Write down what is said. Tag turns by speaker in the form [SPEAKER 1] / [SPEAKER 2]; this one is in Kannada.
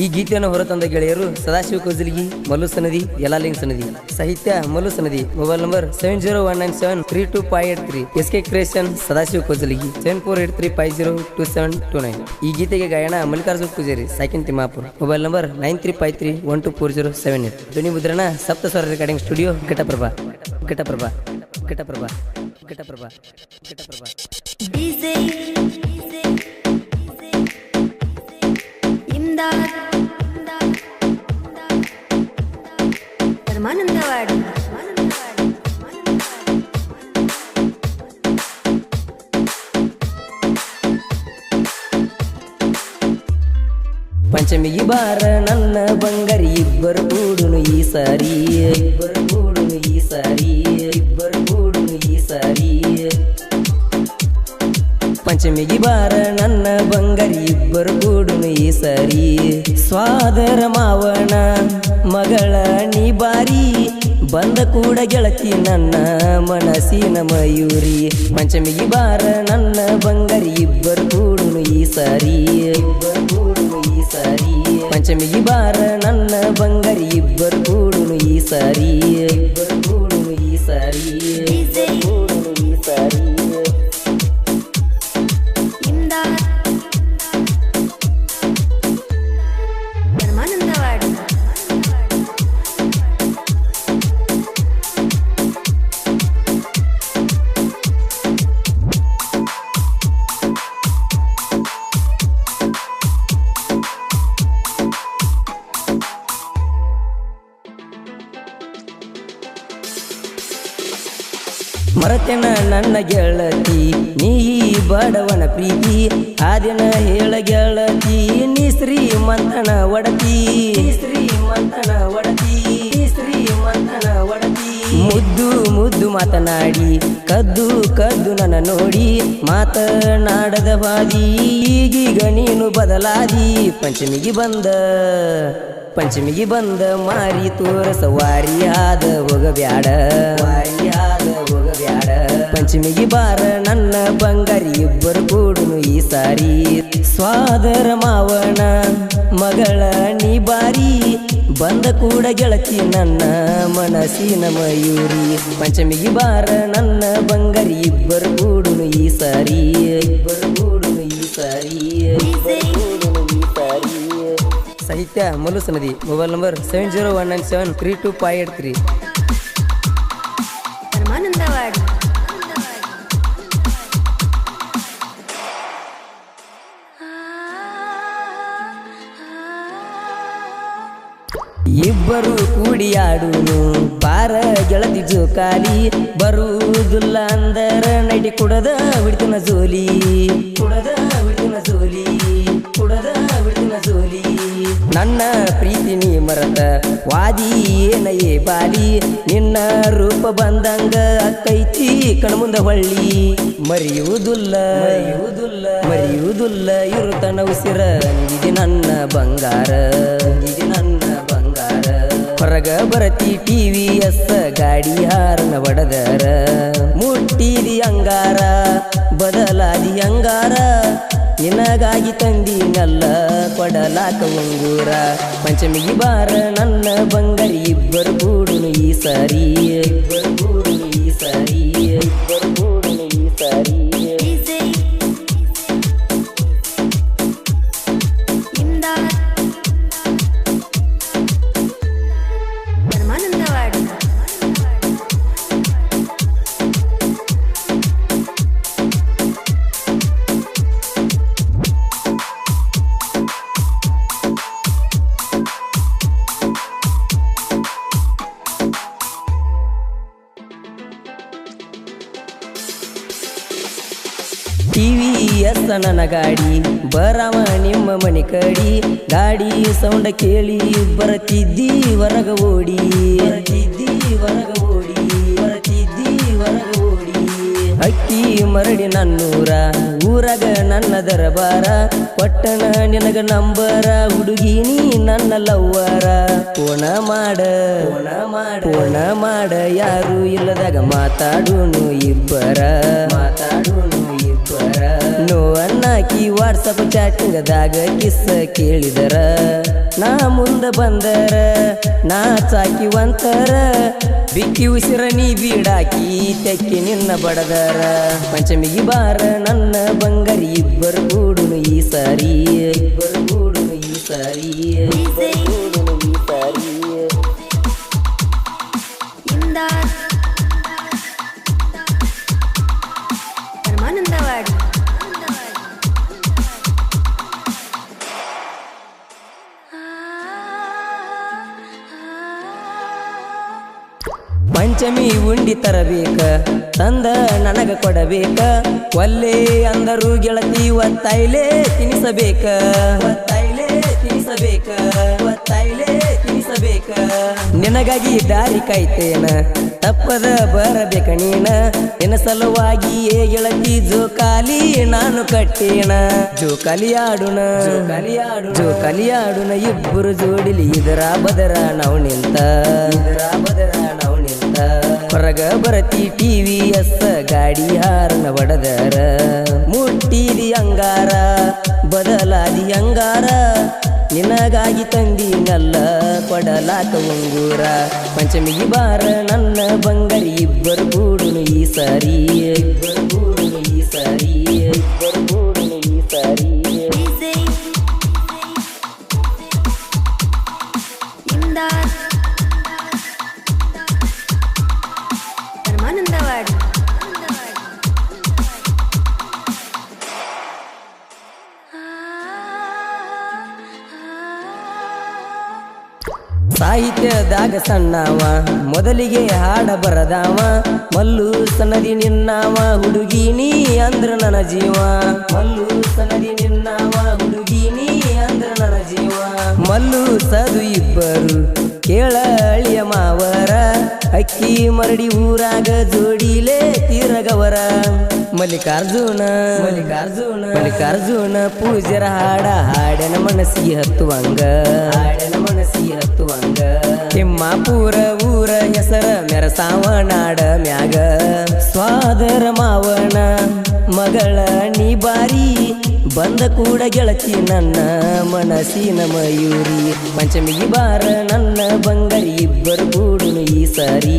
[SPEAKER 1] ಈ ಗೀತೆಯನ್ನು ಹೊರತಂದ ಗೆಳೆಯರು ಸದಾಶಿವ ಕೋಜಲಿಗಿ, ಮಲ್ಲು ಸನದಿ, ಯಲಾಲಿಂಗ್ ಸನದಿ. ಸಾಹಿತ್ಯ Mallu Sanadi, mobile number seven zero one nine seven three two five eight three S K creation Sadashiva Kojaligi seven four eight three five zero two seven two nine ಈ ಗೀತೆಗೆ ಗಾಯನ Mallikarjun Pujari ಸಾಕಿನ್ Timmapur. Mobile number nine three five three one two four zero seven eight ಧ್ವನಿ ಮುದ್ರಣ Sapta Swara recording studio, Ghataprabha. Ghataprabha. Ghataprabha. Ghataprabha. Ghataprabha.
[SPEAKER 2] DJ Imdad Paramanandawadi
[SPEAKER 1] ಪಂಚಮಿಗೆ ಬಾರ ನನ್ನ ಬಂಗಾರಿ ಇಬ್ಬರು ಕೂಡುನು ಈ ಸಾರಿ ಇಬ್ಬರು ಕೂಡುನು ಈ ಸಾರಿ ಪಂಚಮಿಗೆ ಬಾರ ನನ್ನ ಬಂಗಾರಿ ಇಬ್ಬರು ಕೂಡುನು ಈ ಸಾರಿ ಸ್ವಾದರ ಮಾವನ ಮಗಳ ನೀ ಬಾರಿ ಬಂದ ಕೂಡ ಗೆಳತಿ ನನ್ನ ಮನಸ್ಸಿನ ಮಯೂರಿ ಪಂಚಮಿಗೆ ಬಾರ ನನ್ನ ಬಂಗಾರಿ ಇಬ್ಬರು ಕೂಡುನು ಈ ಸಾರಿ ಇಬ್ಬರು ಕೂಡುನು ಈ ಸಾರಿ ಪಂಚಮಿಗೆ ಬಾರ ಮರತೆನ ನನ್ನ ಗೆಳತಿ ನೀ ಬಡವನ ಪ್ರೀತಿ ಆದಿನ ಹೇಳ ಗೆಳತಿ ನೀ ಶ್ರೀಮಂತನ ಒಡತಿ. ಶ್ರೀಮಂತನ ಒಡತಿ ಶ್ರೀಮಂತನ ಒಡತಿ. ಮುದ್ದು ಮುದ್ದು ಮಾತನಾಡಿ ಕದ್ದು ಕದ್ದು ನನ್ನ ನೋಡಿ ಮಾತನಾಡದ ಬಾದಿ ಈಗೀಗ ನೀನು ಬದಲಾದಿ ಪಂಚಮಿಗೆ ಬಂದ ಪಂಚಮಿಗೆ ಬಂದ ಮಾರಿ ತೋರ ಸವಾರಿಯಾದ ಹೋಗಬ್ಯಾಡ. ವಾರಿಯಾದ ಪಂಚಮಿಗೆ ಬಾರ ನನ್ನ ಬಂಗಾರಿ ಇಬ್ಬರು ಕೂಡುನು ಈ ಸಾರಿ. ಸ್ವಾದರ ಮಾವನ ಮಗಳ ನೀ ಬಾರಿ ಬಂದ ಕೂಡ ಗೆಳತಿ ನನ್ನ ಮನಸ್ಸಿನ ಮಯೂರಿ. ಪಂಚಮಿಗೆ ಬಾರ ನನ್ನ ಬಂಗಾರಿ ಇಬ್ಬರು ಕೂಡುನು ಈ ಸಾರಿ. ಇಬ್ಬರು ಕೂಡುನು ಈ ಸಾರಿ. ಸಾಹಿತ್ಯ ಮಲ್ಲು ನದಿ mobile number seven zero one nine seven three two five eight three ಇಬ್ಬರು ಕೂಡಿಯಾಡುನು, ಪಾರ ಗೆಳತಿ ಜೋಕಾಲಿ. ಬರುವುದಿಲ್ಲ ಅಂದರ ನಡಿ ಕುಡದ ಬಿಡ್ತಿನ ಜೋಲಿ. ಕುಡದ ಬಿಡ್ತಿನ ಜೋಲಿ, ಕುಡದ ಬಿಡ್ತಿನ ಜೋಲಿ. ನನ್ನ ಪ್ರೀತಿ ನೀ ಮರತ ವಾದಿ ಏನಯೇ ಬಾಲಿ. ನಿನ್ನ ರೂಪ ಬಂದಂಗ ಅಕ್ಕೈತಿ ಕಣ್ಮುಂದ ಹೊಳ್ಳಿ. ಮರೆಯುವುದಿಲ್ಲ ಮರೆಯುವುದಿಲ್ಲ ಮರೆಯುವುದಿಲ್ಲ. ಇರುತನ ಉಸಿರ ನಿಧಿ ನನ್ನ ಬಂಗಾರ. ಹೊರಗ ಬರತಿ ಟಿವಿ ಎಸ್ ಗಾಡಿ ಹಾರನ ಒಡದರ ಮುಟ್ಟಿದಿ ಅಂಗಾರ, ಬದಲಾದಿ ಅಂಗಾರ. ನಿನಗಾಗಿ ತಂದಿನಲ್ಲ ಕೊಡಲಾಕ ಉಂಗೂರ. ಪಂಚಮಿಗೆ ಬಾರ ನನ್ನ ಬಂಗಾರಿ, ಇಬ್ಬರು ಕೂಡುನು ಈ ಸಾರಿ. ಟಿವಿ ಎಸ್ ನನ್ನ ಗಾಡಿ ಬರವ ನಿಮ್ಮ ಮನೆ ಕಡಿ. ಗಾಡಿ ಸೌಂಡ ಕೇಳಿ ಬರತಿದ್ದಿ, ಹೊರಗ ಓಡಿ. ಬರತಿದ್ದಿ ಹೊರಗ ಓಡಿ ಬರತಿದ್ದಿ ಹೊರಗ ಓಡಿ ಅಕ್ಕಿ ಮರಡಿ ನನ್ನೂರ, ಊರಗ ನನ್ನ ದರಬಾರ. ಪಟ್ಟಣ ನಿನಗ ನಂಬರ ಹುಡುಗಿ ನೀ ನನ್ನ ಲವ್ವರ. ಕೋಣ ಮಾಡ ಕೋಣ ಮಾಡ ಕೋಣ ಮಾಡ ಯಾರು ಇಲ್ಲದಾಗ ಮಾತಾಡುನು ಇಬ್ಬರ. ಮಾತಾಡುನು ವಾಟ್ಸಪ್ ಚಾಟಿಂಗದಾಗ ಕಿಸ್ಸ ಕೇಳಿದರ. ನಾ ಮುಂದೆ ಬಂದರ, ನಾ ಚಾಕಿ ಒಂತರ ಬಿಕ್ಕಿ ಉಸಿರ ನೀ ಬೀಡಾಕಿ, ತೆಕ್ಕಿ ನಿನ್ನ ಬಡದರ. ಪಂಚಮಿಗೆ ಬಾರ ನನ್ನ ಬಂಗಾರಿ, ಇಬ್ಬರು ಕೂಡುನು ಈ ಸಾರಿ. ಇಬ್ಬರು ಕೂಡುನು ಈ ಸಾರಿ ಪಂಚಮಿ ಉಂಡಿ ತರಬೇಕ, ತಂದ ನನಗ ಕೊಡಬೇಕ. ಒಲ್ಲೆ ಅಂದರು ಗೆಳತಿ ಒತ್ತಾಯ್ಲೆ ತಿನಿಸಬೇಕ. ಒತ್ತಾಯ್ಲೆ ತಿನಿಸಬೇಕ ಒತ್ತಾಯ್ಲೆ ತಿನಿಸಬೇಕ. ನಿನಗಾಗಿ ದಾರಿ ಕಾಯ್ತೇನ, ತಪ್ಪದ ಬರಬೇಕ ನೀನ. ಸಲುವಾಗಿ ಏ ಗೆಳತಿ ಜೋಕಾಲಿ ನಾನು ಕಟ್ಟೇನ. ಜೋಕಾಲಿಯಾಡುಣ ಆಡುನ ಜೋಕಾಲಿಯಾಡುಣ ಇಬ್ಬರು ಜೋಡಿಲಿ, ಇದರ ಬದರ ನಾವು ನಿಂತ. ಇದರ ಬದರ ಹೊರಗ ಬರತಿ ಟಿವಿ ಎಸ್ ಗಾಡಿ ಹಾರನ ಒಡದರ. ಮುಟ್ಟಿದಿ ಅಂಗಾರ, ಬದಲಾದಿ ಅಂಗಾರ. ನಿನಗಾಗಿ ತಂದಿನಲ್ಲ, ಕೊಡಲಾಕ ಉಂಗೂರ. ಪಂಚಮಿಗಿ ಬಾರ ನನ್ನ ಬಂಗರಿ ಇಬ್ಬರು ಕೂಡುನು ಈ ಸಾರಿ. ಸಾಹಿತ್ಯದಾಗ ಸಣ್ಣವ, ಮೊದಲಿಗೆ ಹಾಡ ಬರದಾವ, ಮಲ್ಲು ಸನದಿ ನಿನ್ನಾವ, ಹುಡುಗಿನಿ ಅಂದ್ರ ನನ್ನ ಜೀವ. ಮಲ್ಲು ಸನದಿ ನಿನ್ನಾವ ಹುಡುಗಿ ಮಲ್ಲು ಸದು ಇಬ್ಬರು ಕೇಳ ಅಳಿಯ ಮಾವರ. ಅಕ್ಕಿ ಮರಡಿ ಊರಾಗ ಜೋಡಿಲೆ ತೀರಗವರ. ಮಲ್ಲಿಕಾರ್ಜುನ ಮಲ್ಲಿಕಾರ್ಜುನ. ಮಲ್ಲಿಕಾರ್ಜುನ ಪೂಜರ ಹಾಡ ಹಾಡನ ಮನಸ್ಸಿಗೆ ಹತ್ತುವಂಗ. ಹಾಡನ ಮನಸ್ಸಿಗೆ ಹತ್ತುವಂಗ ತಿಮ್ಮಾಪುರ ಊರ ಹೆಸರ ಮೆರಸಾವನಾಡ ಮ್ಯಾಗ. ಸ್ವಾದರ ಮಾವನ ಮಗಳ ನೀ ಬಾರಿ ಬಂದ ಕೂಡ ಗೆಳತಿ ನನ್ನ ಮನಸ್ಸಿನ ಮಯೂರಿ. ಪಂಚಮಿಗೆ ಬಾರ ನನ್ನ ಬಂಗಾರಿ, ಇಬ್ಬರು ಕೂಡುನು ಈ ಸಾರಿ.